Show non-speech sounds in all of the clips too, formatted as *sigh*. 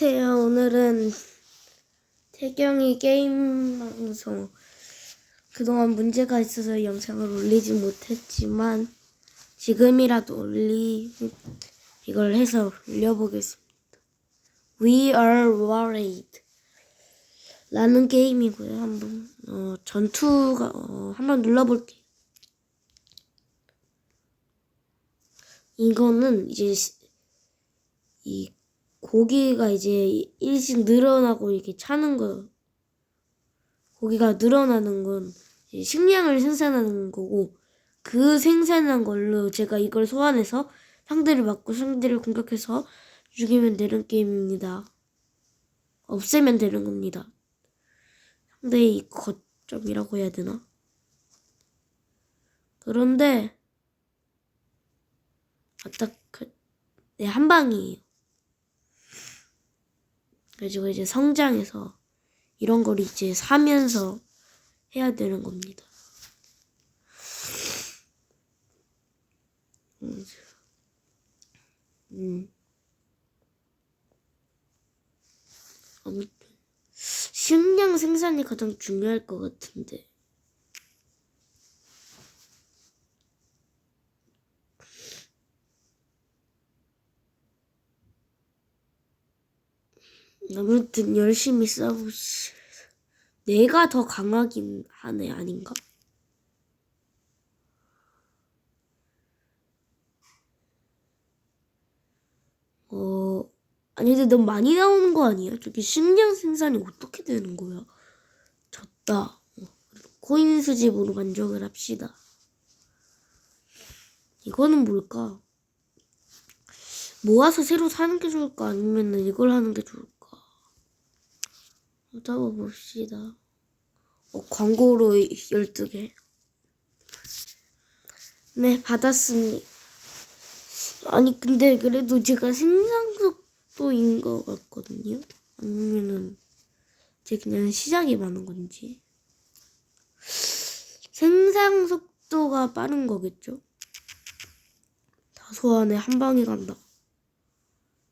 안녕하세요. 오늘은 태경이 게임 방송 그동안 문제가 있어서 영상을 올리지 못했지만 지금이라도 올리 이걸 해서 올려보겠습니다. We are worried 라는 게임이고요. 한번 어, 전투가 어, 한번 눌러볼게요. 이거는 이제 시- 이 고기가 이제 일씩 늘어나고 이렇게 차는 거 고기가 늘어나는 건 식량을 생산하는 거고 그 생산한 걸로 제가 이걸 소환해서 상대를 맞고 상대를 공격해서 죽이면 되는 게임입니다. 없애면 되는 겁니다. 상대의 거점이라고 해야 되나? 그런데 아딱 네, 한 방이에요. 그래가지고 이제 성장해서 이런 걸 이제 사면서 해야 되는 겁니다. 음. 음. 아무튼 식량 생산이 가장 중요할 것 같은데. 아무튼 열심히 싸우시. 내가 더 강하긴 하네 아닌가? 어 아니 근데 너무 많이 나오는 거 아니야? 저기 식량 생산이 어떻게 되는 거야? 졌다. 어, 코인 수집으로 만족을 합시다. 이거는 뭘까? 모아서 새로 사는 게 좋을까? 아니면 이걸 하는 게 좋을까? 잡아봅시다. 어, 광고로 12개. 네, 받았습니다. 아니, 근데 그래도 제가 생산 속도인 것 같거든요. 아니면은, 제 그냥 시작이 많은 건지. 생산 속도가 빠른 거겠죠? 다소 안에 한 방에 간다.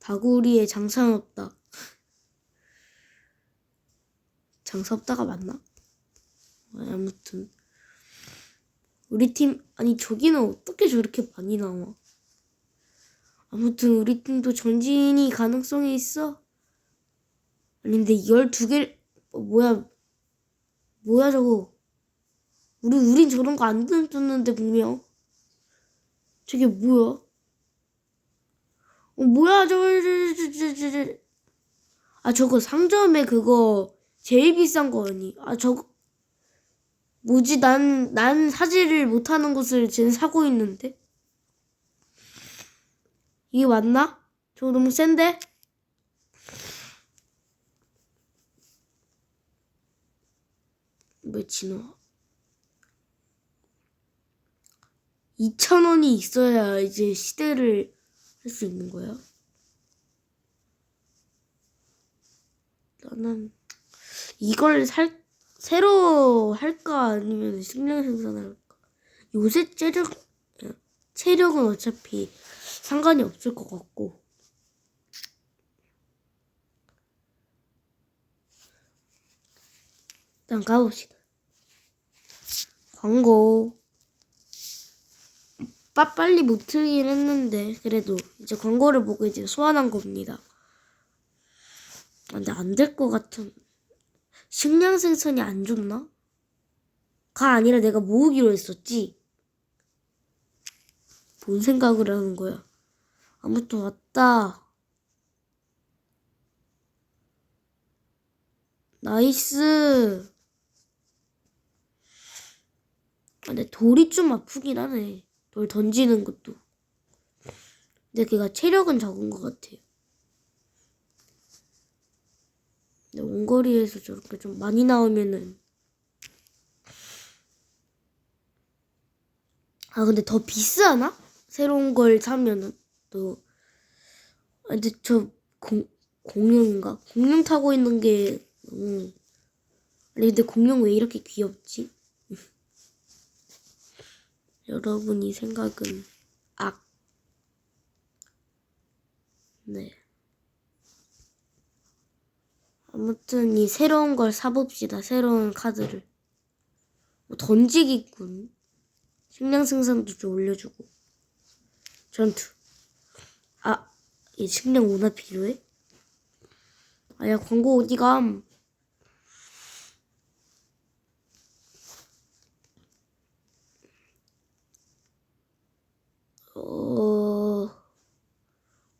다구리에 장상 없다. 장사 없다가 맞나? 아무튼 우리 팀 아니 저기는 어떻게 저렇게 많이 나와? 아무튼 우리 팀도 전진이 가능성이 있어. 아닌데 12개 어, 뭐야 뭐야 저거 우리 우린 저런 거 안 뜯는데 분명 저게 뭐야? 어 뭐야 저거. 아 저거 상점에 그거 제일 비싼 거 아니? 아 저거 뭐지? 난 난 사지를 못하는 것을 쟤는 사고 있는데 이게 맞나? 저거 너무 센데? 왜 진호? 2천 원이 있어야 이제 시대를 할 수 있는 거야? 나는 이걸 살 새로 할까 아니면 식량 생산할까? 요새 체력 체력은 어차피 상관이 없을 것 같고 일단 가봅시다. 광고 빠 빨리 못 틀긴 했는데 그래도 이제 광고를 보고 이제 소환한 겁니다. 아, 근데 안 될 것 같은 식량 생산이 안 좋나? 가 아니라 내가 모으기로 했었지. 뭔 생각을 하는 거야? 아무튼 왔다. 나이스. 아, 근데 돌이 좀 아프긴 하네. 돌 던지는 것도. 근데 걔가 체력은 적은 것 같아요. 근데 원거리에서 저렇게 좀 많이 나오면은 아 근데 더 비싸나? 새로운 걸 사면은 또 아, 근데 저 공, 공룡인가? 공룡 타고 있는 게 너무 아니 근데 공룡 왜 이렇게 귀엽지? *laughs* 여러분이 생각은 악 네. 아무튼 이 새로운 걸 사봅시다. 새로운 카드를. 뭐 던지기꾼. 식량 생산도 좀 올려주고. 전투. 아, 이 식량 오나 필요해? 아, 야, 광고 어디 감? 어,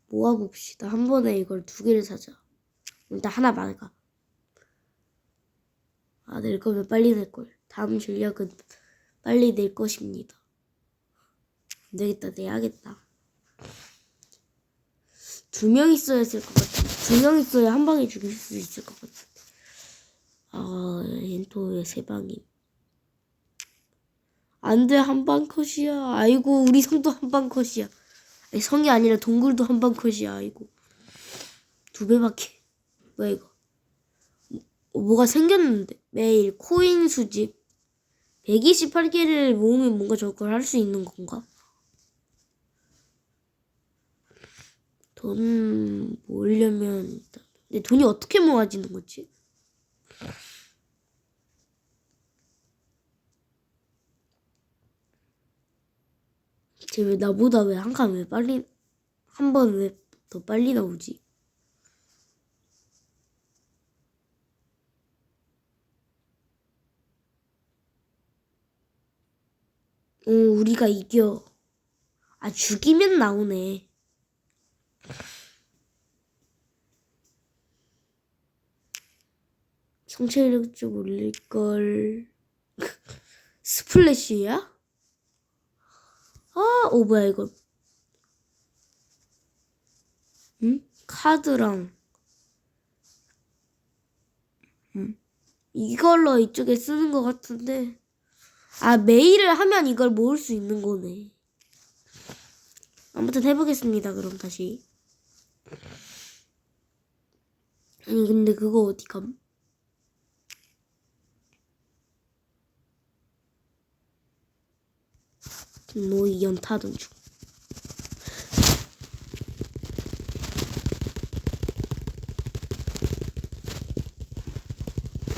모아봅시다. 한 번에 이걸 두 개를 사자. 일단 하나 말까. 아, 낼 거면 빨리 낼 걸. 다음 전략은 빨리 낼 것입니다. 안 되겠다, 내야겠다. 두 명 있어야 했을 것 같은데. 두명 있어야 한 방에 죽일 수 있을 것 같은데. 아, 엔토의 세 방이. 안 돼, 한 방 컷이야. 아이고, 우리 성도 한 방 컷이야. 아니, 성이 아니라 동굴도 한 방 컷이야, 아이고. 두 배밖에. 뭐야, 이거. 어, 뭐가 생겼는데. 매일 코인 수집. 128개를 모으면 뭔가 저걸 할 수 있는 건가? 돈 모으려면 근데 돈이 어떻게 모아지는 거지? 쟤 왜 나보다 왜 한 칸 왜 빨리 한 번 왜 더 빨리 나오지? 어, 우리가 이겨. 아, 죽이면 나오네. 성체력 좀 올릴걸. *laughs* 스플래시야? 아, 오, 뭐야, 이거. 응? 카드랑. 응. 이걸로 이쪽에 쓰는 것 같은데. 아, 메일을 하면 이걸 모을 수 있는 거네. 아무튼 해보겠습니다, 그럼 다시. 아니, 근데 그거 어디 감? 노이 연타던 중.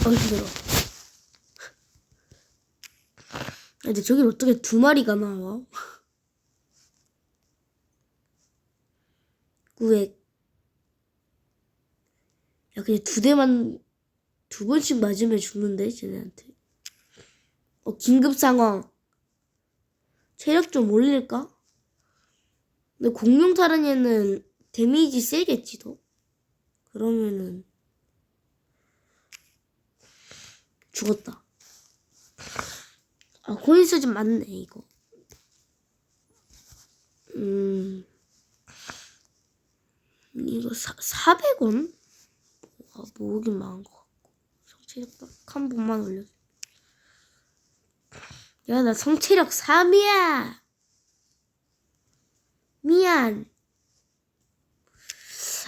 어, 힘들어. 아, 근데 저길 어떻게 두 마리가 나와? 구획. 야, 그냥 두 대만, 두 번씩 맞으면 죽는데, 쟤네한테. 어, 긴급 상황. 체력 좀 올릴까? 근데 공룡 타는 얘는 데미지 세겠지, 더. 그러면은, 죽었다. 아, 코인수 좀 많네, 이거. 음, 이거 사, 400원? 아, 모으긴 많은 것 같고. 성체력 딱한 번만 올려줘. 야, 나 성체력 3이야! 미안.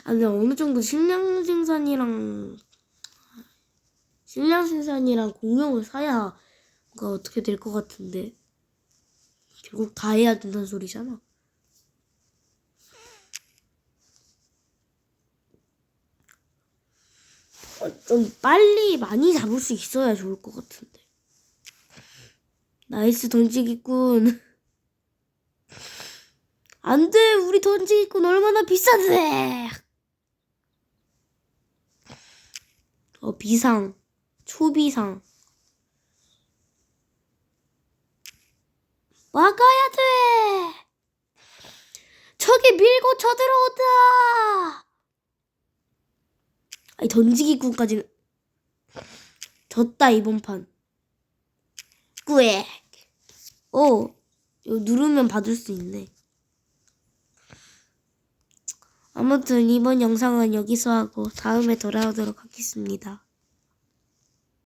아, 근데 어느 정도 식량 생산이랑, 식량 생산이랑 공룡을 사야 뭔가 어떻게 될 것 같은데. 결국 다 해야 된다는 소리잖아. 어, 좀 빨리 많이 잡을 수 있어야 좋을 것 같은데. 나이스 던지기꾼. *laughs* 안 돼! 우리 던지기꾼 얼마나 비싼데! 어, 비상. 초비상. 막아야 돼! 저기 밀고 쳐들어온다! 아니, 던지기꾼까지는. 졌다, 이번 판. 꾸액. 오, 이거 누르면 받을 수 있네. 아무튼 이번 영상은 여기서 하고 다음에 돌아오도록 하겠습니다.